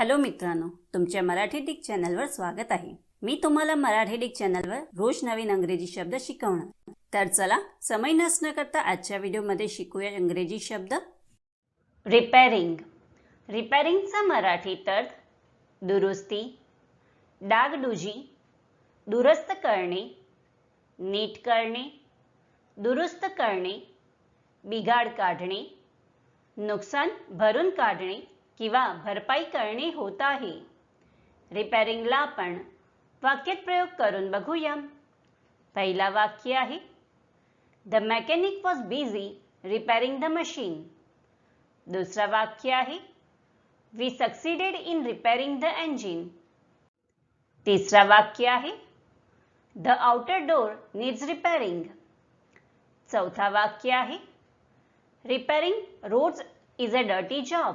Hello मित्रांनो तुमच्या Marathi Dick चॅनलवर स्वागत आहे. मी तुम्हाला मराठी डिक चॅनलवर रोज नवीन अंग्रेजी शब्द शिकवणार. तर चला समय नसणं करता आजच्या व्हिडिओमध्ये शिकूया इंग्रजी शब्द. रिपेअरिंग रिपेअरिंगचा मराठी तर दुरुस्ती डागडुजी दुरुस्त करणे नीट करणे दुरुस्त करणे बिघाड काढणे नुकसान भरून काढणे किंवा भरपाई करणे होत आहे. रिपेअरिंगला आपण वाक्यात प्रयोग करून बघूया. पहिला वाक्य आहे the mechanic was busy repairing the machine दुसरा वाक्य आहे we succeeded in repairing the engine तिसरा वाक्य आहे the outer door needs repairing चौथा वाक्य आहे repairing roads is a dirty job